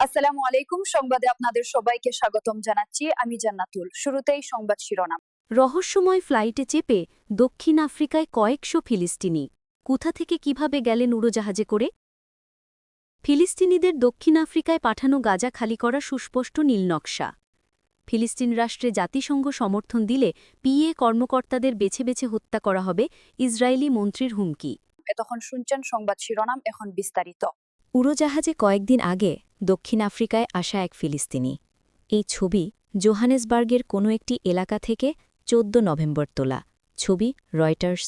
আসসালামু আলাইকুম। সংবাদে আপনাদের সবাইকে স্বাগতম জানাচ্ছি। আমি জান্নাতুল। শুরুতেই সংবাদ শিরোনাম। রহস্যময় ফ্লাইটে চেপে দক্ষিণ আফ্রিকায় কয়েকশো ফিলিস্তিনি। কোথা থেকে কীভাবে গেলেন উড়োজাহাজে করে? ফিলিস্তিনিদের দক্ষিণ আফ্রিকায় পাঠানো গাজা খালি করা সুস্পষ্ট নীলনকশা ফিলিস্তিন রাষ্ট্রে জাতিসংঘ সমর্থন দিলে পিএ কর্মকর্তাদের বেছে বেছে হত্যা করা হবে ইসরায়েলি মন্ত্রীর হুমকি। এতক্ষণ শুনছেন সংবাদ শিরোনাম। এখন বিস্তারিত। উড়োজাহাজে কয়েকদিন আগে দক্ষিণ আফ্রিকায় আসা এক ফিলিস্তিনি। এই ছবি জোহানেসবার্গের কোনো একটি এলাকা থেকে চোদ্দ নভেম্বর তোলা। ছবি রয়টার্স।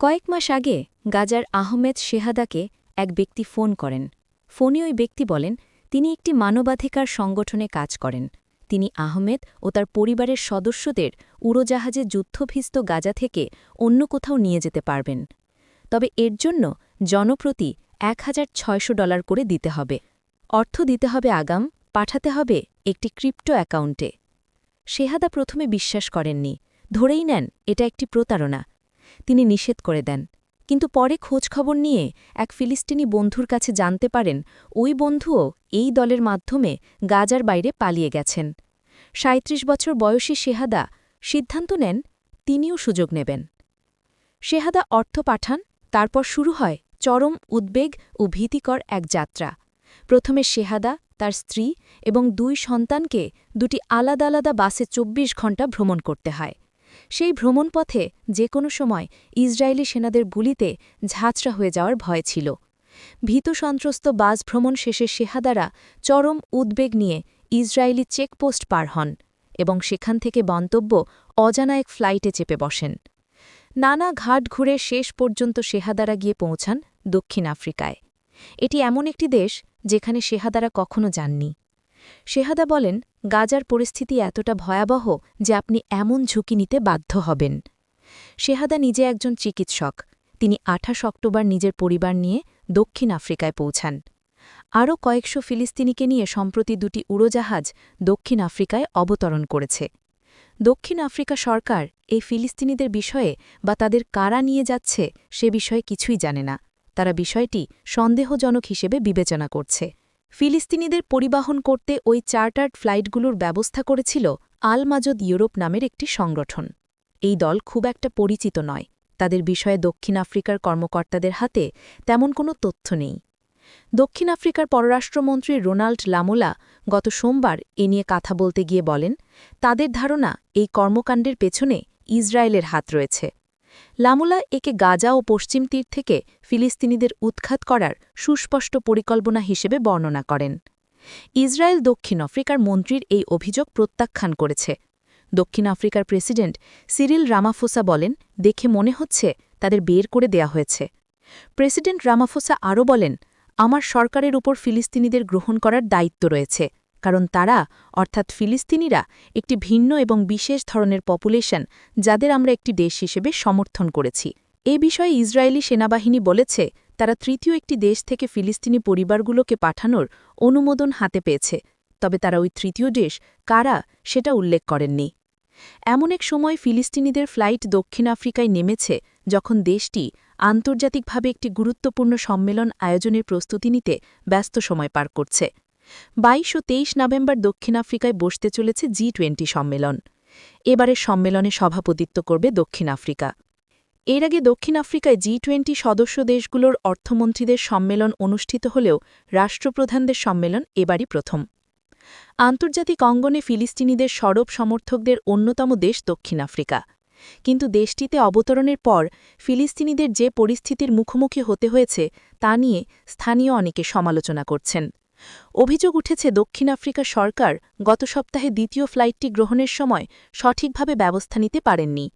কয়েক মাস আগে গাজার আহমেদ শেহাদাকে এক ব্যক্তি ফোন করেন। ফোনে ওই ব্যক্তি বলেন, তিনি একটি মানবাধিকার সংগঠনে কাজ করেন। তিনি আহমেদ ও তার পরিবারের সদস্যদের উড়োজাহাজে যুদ্ধভিস্ত গাজা থেকে অন্য কোথাও নিয়ে যেতে পারবেন। তবে এর জন্য জনপ্রতি এক হাজার ছয়শো ডলার করে দিতে হবে। অর্থ দিতে হবে আগাম, পাঠাতে হবে একটি ক্রিপ্টো অ্যাকাউন্টে। শেহাদা প্রথমে বিশ্বাস করেননি। ধরেই নেন, এটা একটি প্রতারণা। তিনি নিষেধ করে দেন। কিন্তু পরে খোঁজখবর নিয়ে এক ফিলিস্তিনি বন্ধুর কাছে জানতে পারেন, ওই বন্ধুও এই দলের মাধ্যমে গাজার বাইরে পালিয়ে গেছেন। ৩৭ বছর বয়সী শেহাদা সিদ্ধান্ত নেন, তিনিও সুযোগ নেবেন। শেহাদা অর্থ পাঠান, তারপর শুরু হয় চরম উদ্বেগ ও ভীতিকর এক যাত্রা। প্রথমে শেহাদা, তার স্ত্রী এবং দুই সন্তানকে দুটি আলাদা আলাদা বাসে ২৪ ঘণ্টা ভ্রমণ করতে হয়। সেই ভ্রমণ পথে যে কোনো সময় ইসরায়েলি সেনাদের গুলিতে ঝাঁচড়া হয়ে যাওয়ার ভয় ছিল। ভীত সন্ত্রস্ত বাস ভ্রমণ শেষে শেহাদারা চরম উদ্বেগ নিয়ে ইসরায়েলি চেকপোস্ট পার হন এবং সেখান থেকে গন্তব্য অজানা এক ফ্লাইটে চেপে বসেন। নানা ঘাট ঘুরে শেষ পর্যন্ত শেহাদারা গিয়ে পৌঁছান দক্ষিণ আফ্রিকায়। এটি এমন একটি দেশ যেখানে শেহাদারা কখনো যাননি। শেহাদা বলেন, গাজার পরিস্থিতি এতটা ভয়াবহ যে আপনি এমন ঝুঁকি নিতে বাধ্য হবেন। শেহাদা নিজে একজন চিকিৎসক। তিনি আঠাশ অক্টোবর নিজের পরিবার নিয়ে দক্ষিণ আফ্রিকায় পৌঁছান। আরও কয়েকশো ফিলিস্তিনিকে নিয়ে সম্প্রতি দুটি উড়োজাহাজ দক্ষিণ আফ্রিকায় অবতরণ করেছে। দক্ষিণ আফ্রিকা সরকার এই ফিলিস্তিনিদের বিষয়ে বা তাদের কারা নিয়ে যাচ্ছে সে বিষয়ে কিছুই জানে না। তারা বিষয়টি সন্দেহজনক হিসেবে বিবেচনা করছে। ফিলিস্তিনিদের পরিবহন করতে ওই চার্টার্ড ফ্লাইটগুলোর ব্যবস্থা করেছিল আল মাজদ ইউরোপ নামের একটি সংগঠন। এই দল খুব একটা পরিচিত নয়। তাদের বিষয়ে দক্ষিণ আফ্রিকার কর্মকর্তাদের হাতে তেমন কোনো তথ্য নেই। দক্ষিণ আফ্রিকার পররাষ্ট্রমন্ত্রী রোনাল্ড লামোলা গত সোমবার এ নিয়ে কথা বলতে গিয়ে বলেন, তাদের ধারণা এই কর্মকাণ্ডের পেছনে ইসরায়েলের হাত রয়েছে। লামুলা একে গাজা ও পশ্চিম তীর থেকে ফিলিস্তিনিদের উৎখাত করার সুস্পষ্ট পরিকল্পনা হিসেবে বর্ণনা করেন। ইসরায়েল দক্ষিণ আফ্রিকার মন্ত্রীর এই অভিযোগ প্রত্যাখ্যান করেছে। দক্ষিণ আফ্রিকার প্রেসিডেন্ট সিরিল রামাফোসা বলেন, দেখে মনে হচ্ছে তাদের বের করে দেয়া হয়েছে। প্রেসিডেন্ট রামাফোসা আরও বলেন, আমার সরকারের উপর ফিলিস্তিনিদের গ্রহণ করার দায়িত্ব রয়েছে। কারণ তারা, অর্থাৎ ফিলিস্তিনিরা, একটি ভিন্ন এবং বিশেষ ধরনের পপুলেশন যাদের আমরা একটি দেশ হিসেবে সমর্থন করেছি। এ বিষয়ে ইসরায়েলি সেনাবাহিনী বলেছে, তারা তৃতীয় একটি দেশ থেকে ফিলিস্তিনি পরিবারগুলোকে পাঠানোর অনুমোদন হাতে পেয়েছে। তবে তারা ওই তৃতীয় দেশ কারা সেটা উল্লেখ করেননি। এমন এক সময় ফিলিস্তিনিদের ফ্লাইট দক্ষিণ আফ্রিকায় নেমেছে যখন দেশটি আন্তর্জাতিকভাবে একটি গুরুত্বপূর্ণ সম্মেলন আয়োজনের প্রস্তুতি নিতে ব্যস্ত সময় পার করছে। বাইশ ও তেইশ নভেম্বর দক্ষিণ আফ্রিকায় বসতে চলেছে জি টোয়েন্টি সম্মেলন। এবারের সম্মেলনে সভাপতিত্ব করবে দক্ষিণ আফ্রিকা। এর আগে দক্ষিণ আফ্রিকায় জি টোয়েন্টি সদস্য দেশগুলোর অর্থমন্ত্রীদের সম্মেলন অনুষ্ঠিত হলেও রাষ্ট্রপ্রধানদের সম্মেলন এবারই প্রথম। আন্তর্জাতিক অঙ্গনে ফিলিস্তিনিদের সরব সমর্থকদের অন্যতম দেশ দক্ষিণ আফ্রিকা। কিন্তু দেশটিতে অবতরণের পর ফিলিস্তিনিদের যে পরিস্থিতির মুখোমুখি হতে হয়েছে তা নিয়ে স্থানীয় অনেকে সমালোচনা করছেন। অভিযোগ উঠেছে, দক্ষিণ আফ্রিকা সরকার গত সপ্তাহে দ্বিতীয় ফ্লাইটটি গ্রহণের সময় সঠিকভাবে ব্যবস্থা নিতে পারেননি।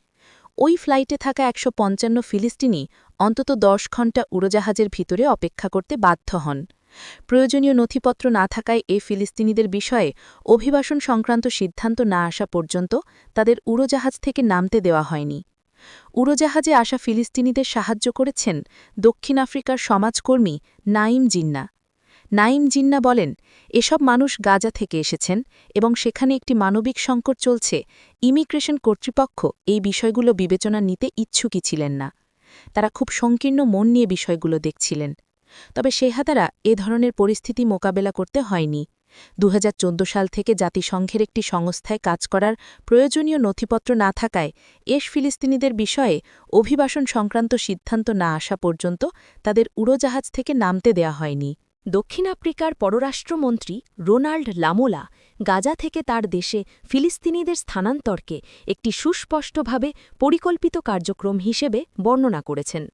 ওই ফ্লাইটে থাকা একশো পঞ্চান্ন ফিলিস্তিনি অন্তত দশ ঘণ্টা উড়োজাহাজের ভিতরে অপেক্ষা করতে বাধ্য হন। প্রয়োজনীয় নথিপত্র না থাকায় এ ফিলিস্তিনিদের বিষয়ে অভিবাসন সংক্রান্ত সিদ্ধান্ত না আসা পর্যন্ত তাদের উড়োজাহাজ থেকে নামতে দেওয়া হয়নি। উড়োজাহাজে আসা ফিলিস্তিনিদের সাহায্য করেছেন দক্ষিণ আফ্রিকার সমাজকর্মী নাইম জিন্না। নাইম জিন্না বলেন, এসব মানুষ গাজা থেকে এসেছেন এবং সেখানে একটি মানবিক সংকট চলছে। ইমিগ্রেশন কর্তৃপক্ষ এই বিষয়গুলো বিবেচনা নিতে ইচ্ছুকই ছিলেন না। তারা খুব সংকীর্ণ মন নিয়ে বিষয়গুলো দেখছিলেন। তবে সেহাদারা এ ধরনের পরিস্থিতি মোকাবেলা করতে হয়নি। দু হাজার চোদ্দ সাল থেকে জাতিসংঘের একটি সংস্থায় কাজ করার প্রয়োজনীয় নথিপত্র না থাকায় এশ ফিলিস্তিনিদের বিষয়ে অভিবাসন সংক্রান্ত সিদ্ধান্ত না আসা পর্যন্ত তাদের উড়োজাহাজ থেকে নামতে দেয়া হয়নি। দক্ষিণ আফ্রিকার পররাষ্ট্রমন্ত্রী রোনাল্ড লামোলা গাজা থেকে তার দেশে ফিলিস্তিনিদের স্থানান্তরকে একটি সুস্পষ্টভাবে পরিকল্পিত কার্যক্রম হিসেবে বর্ণনা করেছেন।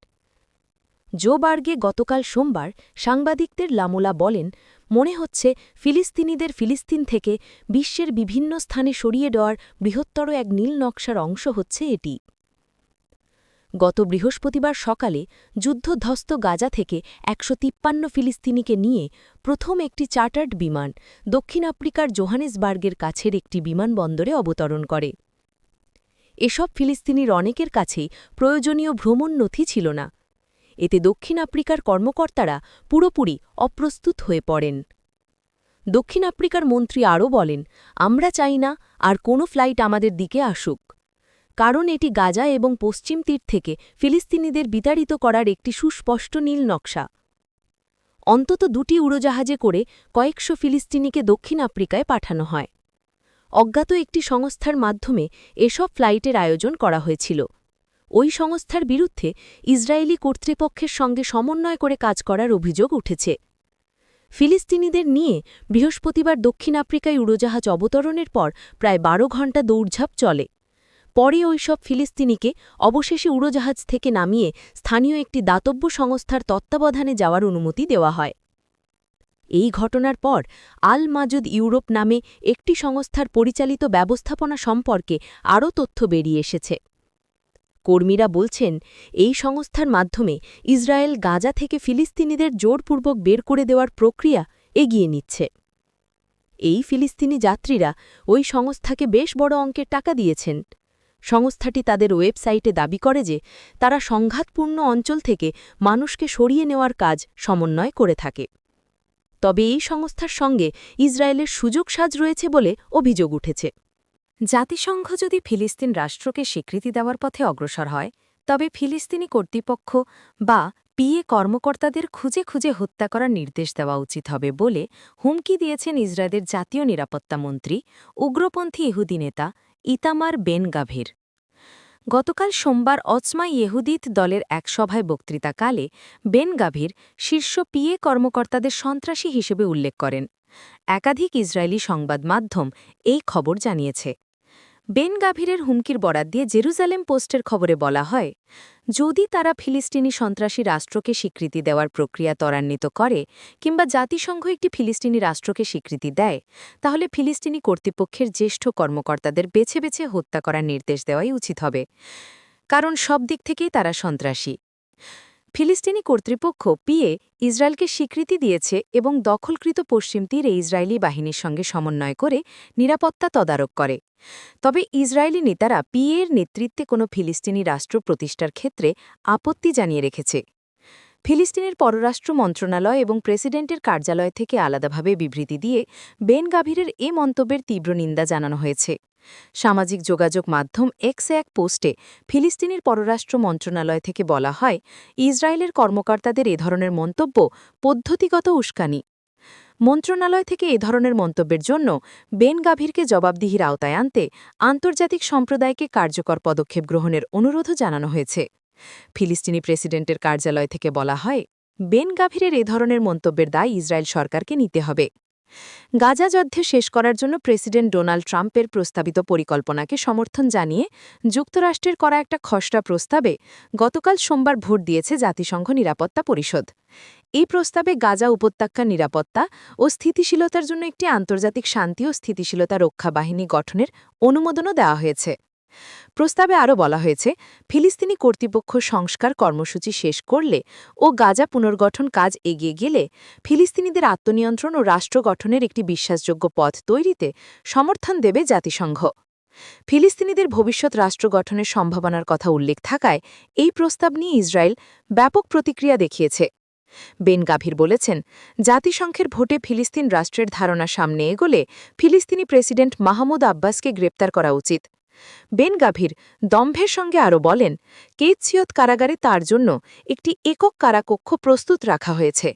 জোবার্গে গতকাল সোমবার সাংবাদিকদের লামোলা বলেন, মনে হচ্ছে ফিলিস্তিনিদের ফিলিস্তিন থেকে বিশ্বের বিভিন্ন স্থানে সরিয়ে দেওয়ার বৃহত্তর এক নীল নকশার অংশ হচ্ছে এটি। গত বৃহস্পতিবার সকালে যুদ্ধধ্বস্ত গাজা থেকে একশো তিপ্পান্ন ফিলিস্তিনিকে নিয়ে প্রথম একটি চার্টার্ড বিমান দক্ষিণ আফ্রিকার জোহানেসবার্গের কাছের একটি বিমানবন্দরে অবতরণ করে। এসব ফিলিস্তিনির অনেকের কাছেই প্রয়োজনীয় ভ্রমণ নথি ছিল না। এতে দক্ষিণ আফ্রিকার কর্মকর্তারা পুরোপুরি অপ্রস্তুত হয়ে পড়েন। দক্ষিণ আফ্রিকার মন্ত্রী আরও বলেন, আমরা চাই না আর কোনো ফ্লাইট আমাদের দিকে আসুক। কারণ এটি গাজা এবং পশ্চিম তীর থেকে ফিলিস্তিনিদের বিতাড়িত করার একটি সুস্পষ্ট নীল নকশা। অন্তত দুটি উড়োজাহাজে করে কয়েকশো ফিলিস্তিনিকে দক্ষিণ আফ্রিকায় পাঠানো হয়। অজ্ঞাত একটি সংস্থার মাধ্যমে এসব ফ্লাইটের আয়োজন করা হয়েছিল। ওই সংস্থার বিরুদ্ধে ইসরায়েলি কর্তৃপক্ষের সঙ্গে সমন্বয় করে কাজ করার অভিযোগ উঠেছে। ফিলিস্তিনিদের নিয়ে বৃহস্পতিবার দক্ষিণ আফ্রিকায় উড়োজাহাজ অবতরণের পর প্রায় বারো ঘণ্টা দৌড়ঝাঁপ চলে। পরে ওইসব ফিলিস্তিনিকে অবশেষে উড়োজাহাজ থেকে নামিয়ে স্থানীয় একটি দাতব্য সংস্থার তত্ত্বাবধানে যাওয়ার অনুমতি দেওয়া হয়। এই ঘটনার পর আল মাজুদ ইউরোপ নামে একটি সংস্থার পরিচালিত ব্যবস্থাপনা সম্পর্কে আরও তথ্য বেরিয়ে এসেছে। কর্মীরা বলছেন, এই সংস্থার মাধ্যমে ইসরায়েল গাজা থেকে ফিলিস্তিনিদের জোরপূর্বক বের করে দেওয়ার প্রক্রিয়া এগিয়ে নিচ্ছে। এই ফিলিস্তিনি যাত্রীরা ওই সংস্থাকে বেশ বড় অঙ্কের টাকা দিয়েছেন। সংস্থাটি তাদের ওয়েবসাইটে দাবি করে যে তারা সংঘাতপূর্ণ অঞ্চল থেকে মানুষকে সরিয়ে নেওয়ার কাজ সমন্বয় করে থাকে। তবে এই সংস্থার সঙ্গে ইসরায়েলের সুযোগ সাজ রয়েছে বলে অভিযোগ উঠেছে। জাতিসংঘ যদি ফিলিস্তিন রাষ্ট্রকে স্বীকৃতি দেওয়ার পথে অগ্রসর হয়, তবে ফিলিস্তিনি কর্তৃপক্ষ বা পিএ কর্মকর্তাদের খুঁজে খুঁজে হত্যা করার নির্দেশ দেওয়া উচিত হবে বলে হুমকি দিয়েছেন ইসরায়েলের জাতীয় নিরাপত্তা মন্ত্রী, উগ্রপন্থী ইহুদি নেতা ইতামার বেন গাভীর। গতকাল সোমবার অচমা ইহুদিত দলের এক সভায় বক্তৃতাকালে বেন গাভীর শীর্ষ পিএ কর্মকর্তাদের সন্ত্রাসী হিসেবে উল্লেখ করেন। একাধিক ইসরায়েলি সংবাদ মাধ্যম এই খবর জানিয়েছে। বেন গাভীরের হুমকির বরাত দিয়ে জেরুজালেম পোস্টের খবরে বলা হয়, যদি তারা ফিলিস্তিনি সন্ত্রাসী রাষ্ট্রকে স্বীকৃতি দেওয়ার প্রক্রিয়া ত্বরান্বিত করে কিংবা জাতিসংঘ একটি ফিলিস্তিনি রাষ্ট্রকে স্বীকৃতি দেয়, তাহলে ফিলিস্তিনি কর্তৃপক্ষের জ্যেষ্ঠ কর্মকর্তাদের বেছে বেছে হত্যা করার নির্দেশ দেওয়াই উচিত হবে। কারণ সব দিক থেকেই তারা সন্ত্রাসী। ফিলিস্তিনি কর্তৃপক্ষ পিএ ইসরায়েলকে স্বীকৃতি দিয়েছে এবং দখলকৃত পশ্চিম তীরে ইসরায়েলি বাহিনীর সঙ্গে সমন্বয় করে নিরাপত্তা তদারক করে। তবে ইসরায়েলি নেতারা পিএর নেতৃত্বে কোনো ফিলিস্তিনি রাষ্ট্র প্রতিষ্ঠার ক্ষেত্রে আপত্তি জানিয়ে রেখেছে। ফিলিস্তিনের পররাষ্ট্র মন্ত্রণালয় এবং প্রেসিডেন্টের কার্যালয় থেকে আলাদাভাবে বিবৃতি দিয়ে বেন গাভীরের এ মন্তব্যের তীব্র নিন্দা জানানো হয়েছে। সামাজিক যোগাযোগ মাধ্যম এক্সে এক পোস্টে ফিলিস্তিনের পররাষ্ট্র মন্ত্রণালয় থেকে বলা হয়, ইসরায়েলের কর্মকর্তাদের এ ধরনের মন্তব্য পদ্ধতিগত উস্কানি। মন্ত্রণালয় থেকে এ ধরনের মন্তব্যের জন্য বেন গাভীরকে জবাবদিহির আওতায় আনতে আন্তর্জাতিক সম্প্রদায়কে কার্যকর পদক্ষেপ গ্রহণের অনুরোধও জানানো হয়েছে। ফিলিস্তিনি প্রেসিডেন্টের কার্যালয় থেকে বলা হয়, বেন গাভীরের এ ধরনের মন্তব্যের দায় ইসরায়েল সরকারকে নিতে হবে। গাজা যুদ্ধে শেষ করার জন্য প্রেসিডেন্ট ডোনাল্ড ট্রাম্পের প্রস্তাবিত পরিকল্পনাকে সমর্থন জানিয়ে যুক্তরাষ্ট্রের করা একটা খসড়া প্রস্তাবে গতকাল সোমবার ভোট দিয়েছে জাতিসংঘ নিরাপত্তা পরিষদ। এই প্রস্তাবে গাজা উপত্যকার নিরাপত্তা ও স্থিতিশীলতার জন্য একটি আন্তর্জাতিক শান্তি ও স্থিতিশীলতা রক্ষা বাহিনী গঠনের অনুমোদনও দেওয়া হয়েছে। প্রস্তাবে আরও বলা হয়েছে, ফিলিস্তিনি কর্তৃপক্ষ সংস্কার কর্মসূচি শেষ করলে ও গাজা পুনর্গঠন কাজ এগিয়ে গেলে ফিলিস্তিনিদের আত্মনিয়ন্ত্রণ ও রাষ্ট্র গঠনের একটি বিশ্বাসযোগ্য পথ তৈরিতে সমর্থন দেবে জাতিসংঘ। ফিলিস্তিনিদের ভবিষ্যৎ রাষ্ট্র গঠনের সম্ভাবনার কথা উল্লেখ থাকায় এই প্রস্তাব নিয়ে ইসরায়েল ব্যাপক প্রতিক্রিয়া দেখিয়েছে। বেন গাভীর বলেছেন, জাতিসংঘের ভোটে ফিলিস্তিন রাষ্ট্রের ধারণা সামনে এগোলে ফিলিস্তিনি প্রেসিডেন্ট মাহমুদ আব্বাসকে গ্রেপ্তার করা উচিত। বেন গাভীর দম্ভের সঙ্গে আরও বলেন কেতসিয়ত কারাগারে তার জন্য একটি একক কারাকক্ষ প্রস্তুত রাখা হয়েছে।